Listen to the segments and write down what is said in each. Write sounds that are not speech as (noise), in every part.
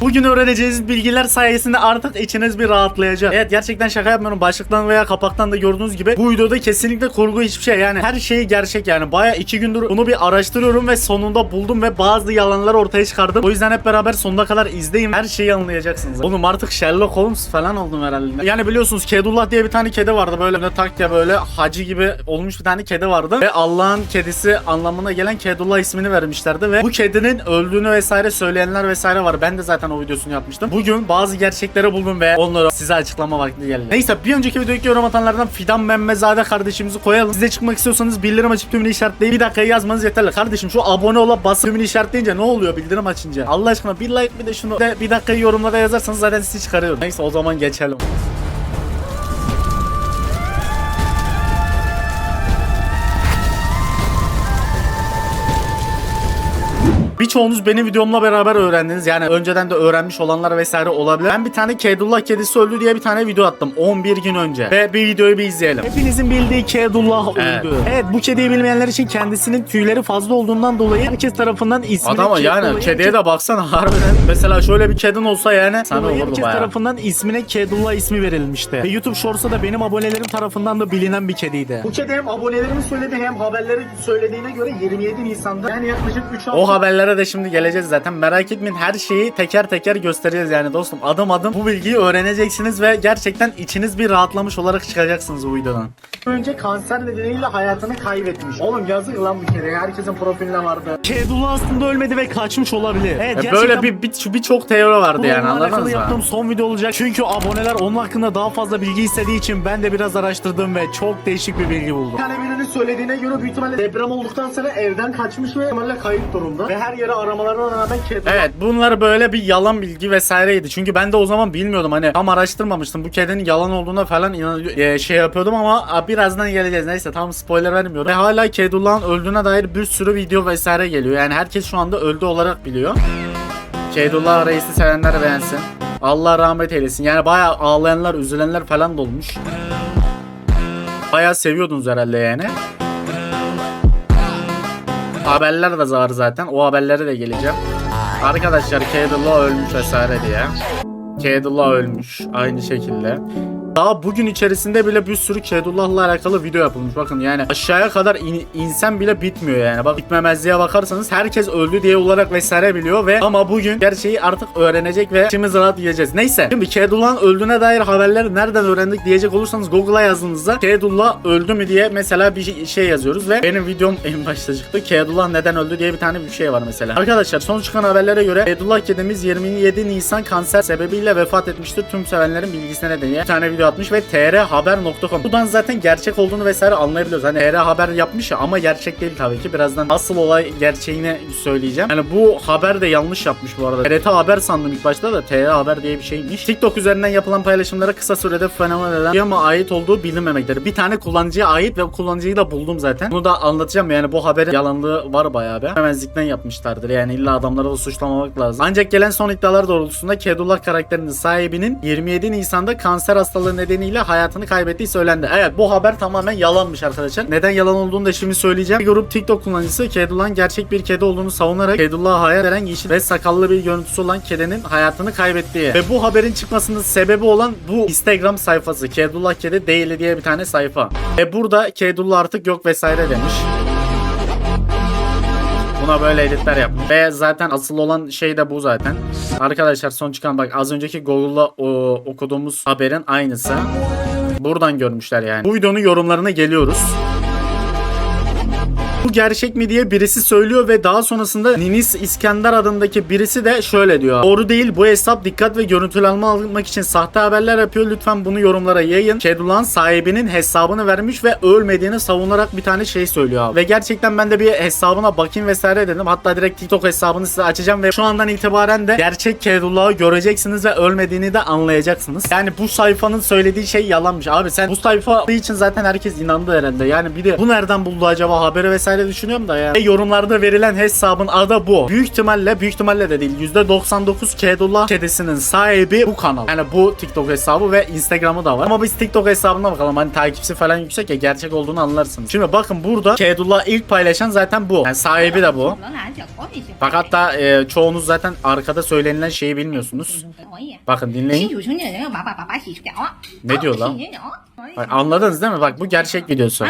Bugün öğreneceğiniz bilgiler sayesinde artık içiniz bir rahatlayacak. Evet gerçekten şaka yapmıyorum. Başlıktan veya kapaktan da gördüğünüz gibi bu videoda kesinlikle kurgu hiçbir şey. Yani her şey gerçek yani. Baya iki gündür bunu bir araştırıyorum ve sonunda buldum ve bazı yalanlar ortaya çıkardım. O yüzden hep beraber sonuna kadar izleyin. Her şeyi anlayacaksınız. Oğlum artık Sherlock Holmes falan oldum herhalde. Yani biliyorsunuz Kedullah diye bir tane kedi vardı. Böyle ne tak ya böyle hacı gibi olmuş bir tane kedi vardı. Ve Allah'ın kedisi anlamına gelen Kedullah ismini vermişlerdi. Ve bu kedinin öldüğünü vesaire söyleyenler vesaire var. Ben de zaten o videosunu yapmıştım. Bugün bazı gerçekleri buldum ve onları size açıklama vakti geldi. Neyse bir önceki videodaki yorum atanlardan Fidan Memmezade kardeşimizi koyalım. Siz de çıkmak istiyorsanız bildirim açıp tümünü işaretleyin. Bir dakikayı yazmanız yeterli. Kardeşim şu abone olup basıp tümünü işaretleyince ne oluyor bildirim açınca? Allah aşkına bir like bir de şunu de bir dakikayı yorumlara yazarsanız zaten sizi çıkarıyorum. Neyse o zaman geçelim. Birçoğunuz benim videomla beraber öğrendiniz. Yani önceden de öğrenmiş olanlar vesaire olabilir. Ben bir tane Kedullah kedisi öldü diye bir tane video attım 11 gün önce. Ve bir videoyu bir izleyelim. Hepinizin bildiği Kedullah öldü. Evet. Evet, bu kediyi bilmeyenler için kendisinin tüyleri fazla olduğundan dolayı herkes tarafından ismini Adama yani kediye de baksana (laughs) harbiden. Mesela şöyle bir kedin olsa yani Dolayı olurdu herkes bayağı. tarafından ismine Kedullah ismi verilmişti. Ve YouTube Shorts'a da benim abonelerim tarafından da bilinen bir kediydi. Bu kedi hem abonelerimin söylediği hem haberleri söylediğine göre 27 Nisan'da yani yaklaşık 3 hafta O haberlere de şimdi geleceğiz zaten. Merak etmeyin her şeyi teker teker göstereceğiz yani dostum. Adım adım bu bilgiyi öğreneceksiniz ve gerçekten içiniz bir rahatlamış olarak çıkacaksınız bu videodan. önce kanser nedeniyle hayatını kaybetmiş. Oğlum yazık lan bu kere. Herkesin profilinde vardı. Kedullah aslında ölmedi ve kaçmış olabilir. Evet, Ya böyle bir bir- şu birçok teori vardı yani Bununla anladınız mı? yaptığım son video olacak. Çünkü aboneler onun hakkında daha fazla bilgi istediği için ben de biraz araştırdım ve çok değişik bir bilgi buldum. Yani birinin söylediğine göre büyük ihtimalle deprem olduktan sonra evden kaçmış ve kayıp durumda. Ve her yere aramalarına rağmen kedullah Evet bunlar böyle bir yalan bilgi vesaireydi. Çünkü ben de o zaman bilmiyordum hani tam araştırmamıştım. Bu kedinin yalan olduğuna falan inan e, şey yapıyordum ama birazdan geleceğiz. Neyse tam spoiler vermiyorum. Ve hala Kedullah'ın öldüğüne dair bir sürü video vesaire geliyor. Yani herkes şu anda öldü olarak biliyor. Kedullah reisi sevenler beğensin. Allah rahmet eylesin. Yani bayağı ağlayanlar, üzülenler falan da olmuş. Bayağı seviyordunuz herhalde yani. Haberler de var zaten. O haberlere de geleceğim. Arkadaşlar Kedullah ölmüş vesaire diye. Kedullah ölmüş aynı şekilde. Daha bugün içerisinde bile bir sürü Kedullah'la alakalı video yapılmış. Bakın yani aşağıya kadar in, insan bile bitmiyor yani. Bak bitmemezliğe bakarsanız herkes öldü diye olarak vesaire biliyor ve ama bugün gerçeği artık öğrenecek ve içimiz rahat diyeceğiz. Neyse şimdi Kedullah'ın öldüğüne dair haberleri nereden öğrendik diyecek olursanız Google'a yazdığınızda Kedullah öldü mü diye mesela bir şey- şey yazıyoruz ve benim videom (laughs) en başta çıktı. Kedullah neden öldü diye bir tane bir şey var mesela. Arkadaşlar son çıkan haberlere göre Kedullah kedimiz 27 Nisan kanser sebebiyle vefat etmiştir. Tüm sevenlerin bilgisine nedeniyle bir tane video atmış ve trhaber.com. Buradan zaten gerçek olduğunu vesaire anlayabiliyoruz. Hani TR haber yapmış ya ama gerçek değil tabii ki. Birazdan asıl olay gerçeğini söyleyeceğim. Yani bu haber de yanlış yapmış bu arada. TRT haber sandım ilk başta da TR haber diye bir şeymiş. TikTok üzerinden yapılan paylaşımlara kısa sürede fenomen eden bir ama ait olduğu bilinmemektedir. Bir tane kullanıcıya ait ve kullanıcıyı da buldum zaten. Bunu da anlatacağım yani bu haberin yalanlığı var bayağı bir. Hemezlikten yapmışlardır yani illa adamları da suçlamamak lazım. Ancak gelen son iddialar doğrultusunda Kedullah karakterinin sahibinin 27 Nisan'da kanser hastalığı nedeniyle hayatını kaybettiği söylendi. Evet bu haber tamamen yalanmış arkadaşlar. Neden yalan olduğunu da şimdi söyleyeceğim. Bir grup TikTok kullanıcısı Kedullah'ın gerçek bir kedi olduğunu savunarak Kedullah'a hayat veren yeşil ve sakallı bir görüntüsü olan kedinin hayatını kaybettiği ve bu haberin çıkmasının sebebi olan bu Instagram sayfası Kedullah Kedi değil diye bir tane sayfa. Ve burada Kedullah artık yok vesaire demiş. Buna böyle editler yapmış. Ve zaten asıl olan şey de bu zaten. Arkadaşlar son çıkan bak az önceki Google'da okuduğumuz haberin aynısı. Buradan görmüşler yani. Bu videonun yorumlarına geliyoruz. Gerçek mi diye birisi söylüyor ve daha sonrasında Ninis İskender adındaki birisi de şöyle diyor. Doğru değil bu hesap dikkat ve görüntülenme almak için sahte haberler yapıyor. Lütfen bunu yorumlara yayın. Kedulan sahibinin hesabını vermiş ve ölmediğini savunarak bir tane şey söylüyor. Ve gerçekten ben de bir hesabına bakayım vesaire dedim. Hatta direkt TikTok hesabını size açacağım ve şu andan itibaren de gerçek Kedullah'ı göreceksiniz ve ölmediğini de anlayacaksınız. Yani bu sayfanın söylediği şey yalanmış. Abi sen bu sayfa için zaten herkes inandı herhalde. Yani bir de bu nereden buldu acaba haberi vesaire düşünüyorum da yani. Yorumlarda verilen hesabın adı bu. Büyük ihtimalle büyük ihtimalle de değil. %99 Kedullah kedisinin sahibi bu kanal. Yani bu TikTok hesabı ve Instagram'ı da var. Ama biz TikTok hesabına bakalım. Hani takipçi falan yüksek ya gerçek olduğunu anlarsınız. Şimdi bakın burada Kedullah ilk paylaşan zaten bu. Yani sahibi de bu. Fakat da e, çoğunuz zaten arkada söylenilen şeyi bilmiyorsunuz. Bakın dinleyin. Ne diyor lan? Bak anladınız değil mi? Bak bu gerçek videosu.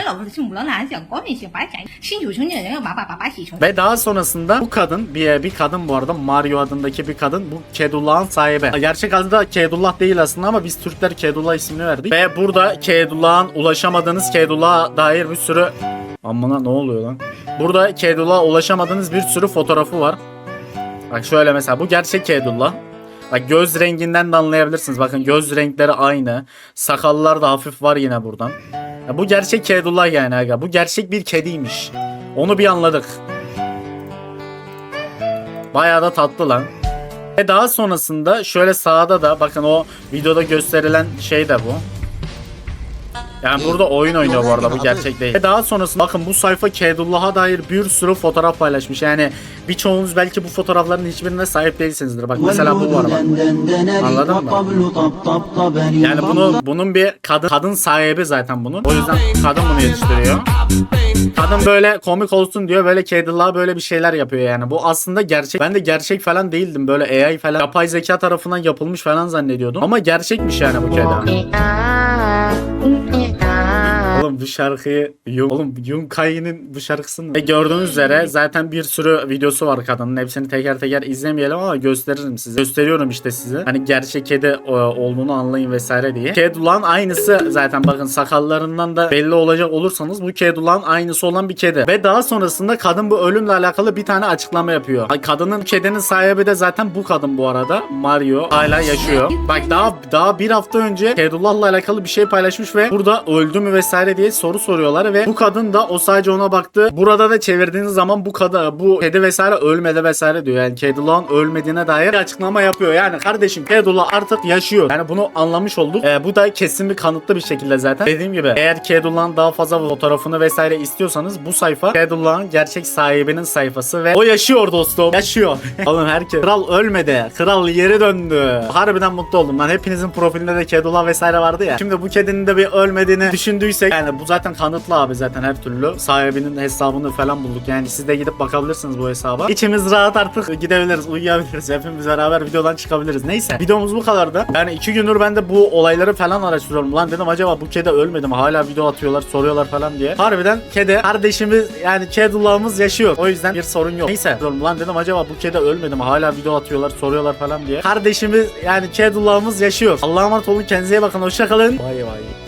Ve daha sonrasında bu kadın bir bir kadın bu arada Mario adındaki bir kadın bu Kedullah'ın sahibi. Gerçek adı da Kedullah değil aslında ama biz Türkler Kedullah ismini verdik. Ve burada Kedullah'ın ulaşamadığınız Kedullah'a dair bir sürü Amına ne oluyor lan? Burada Kedullah'a ulaşamadığınız bir sürü fotoğrafı var. Bak şöyle mesela bu gerçek Kedullah. Bak göz renginden de anlayabilirsiniz. Bakın göz renkleri aynı. Sakallar da hafif var yine buradan. Ya bu gerçek Kedullah yani aga. Bu gerçek bir kediymiş. Onu bir anladık. Bayağı da tatlı lan. Ve daha sonrasında şöyle sağda da bakın o videoda gösterilen şey de bu. Yani burada oyun oynuyor bu arada bu gerçek değil. Ve daha sonrasında bakın bu sayfa Kedullah'a dair bir sürü fotoğraf paylaşmış. Yani birçoğunuz belki bu fotoğrafların hiçbirine sahip değilsinizdir. Bak mesela bu var bak. Anladın mı? Yani bunu bunun bir kadın kadın sahibi zaten bunun. O yüzden kadın bunu yetiştiriyor. Kadın böyle komik olsun diyor böyle Kedullah'a böyle bir şeyler yapıyor yani. Bu aslında gerçek. Ben de gerçek falan değildim. Böyle AI falan yapay zeka tarafından yapılmış falan zannediyordum. Ama gerçekmiş yani bu kedi. Bu şarkıyı Yung, oğlum Yung Kai'nin bu şarkısını ve gördüğünüz üzere zaten bir sürü videosu var kadının. Hepsini teker teker izlemeyelim ama gösteririm size. Gösteriyorum işte size. Hani gerçek kedi e, olduğunu anlayın vesaire diye. Kedulan aynısı zaten bakın sakallarından da belli olacak olursanız bu Kedulan aynısı olan bir kedi. Ve daha sonrasında kadın bu ölümle alakalı bir tane açıklama yapıyor. Kadının kedinin sahibi de zaten bu kadın bu arada. Mario hala yaşıyor. Bak daha daha bir hafta önce Kedullah'la alakalı bir şey paylaşmış ve burada öldü mü vesaire diye soru soruyorlar ve bu kadın da o sadece ona baktı. Burada da çevirdiğiniz zaman bu kadın bu kedi vesaire ölmedi vesaire diyor. Yani Kedullah'ın ölmediğine dair bir açıklama yapıyor. Yani kardeşim Kedullah artık yaşıyor. Yani bunu anlamış olduk. Ee, bu da kesin bir kanıtlı bir şekilde zaten. Dediğim gibi eğer Kedullah'ın daha fazla fotoğrafını vesaire istiyorsanız bu sayfa Kedullah'ın gerçek sahibinin sayfası ve o yaşıyor dostum. Yaşıyor. (laughs) Oğlum herkes. Kral ölmedi. Kral yeri döndü. Harbiden mutlu oldum. Lan hepinizin profilinde de Kedullah vesaire vardı ya. Şimdi bu kedinin de bir ölmediğini düşündüysek yani bu zaten kanıtlı abi zaten her türlü. Sahibinin hesabını falan bulduk. Yani siz de gidip bakabilirsiniz bu hesaba. İçimiz rahat artık gidebiliriz, uyuyabiliriz. Hepimiz beraber videodan çıkabiliriz. Neyse videomuz bu kadardı. Yani iki gündür ben de bu olayları falan araştırıyorum. Lan dedim acaba bu kedi ölmedi mi? Hala video atıyorlar, soruyorlar falan diye. Harbiden kedi kardeşimiz yani Kedullah'ımız yaşıyor. O yüzden bir sorun yok. Neyse diyorum lan dedim acaba bu kedi ölmedi mi? Hala video atıyorlar, soruyorlar falan diye. Kardeşimiz yani Kedullah'ımız yaşıyor. Allah'a emanet olun kendinize iyi bakın. Hoşçakalın. Bay bay.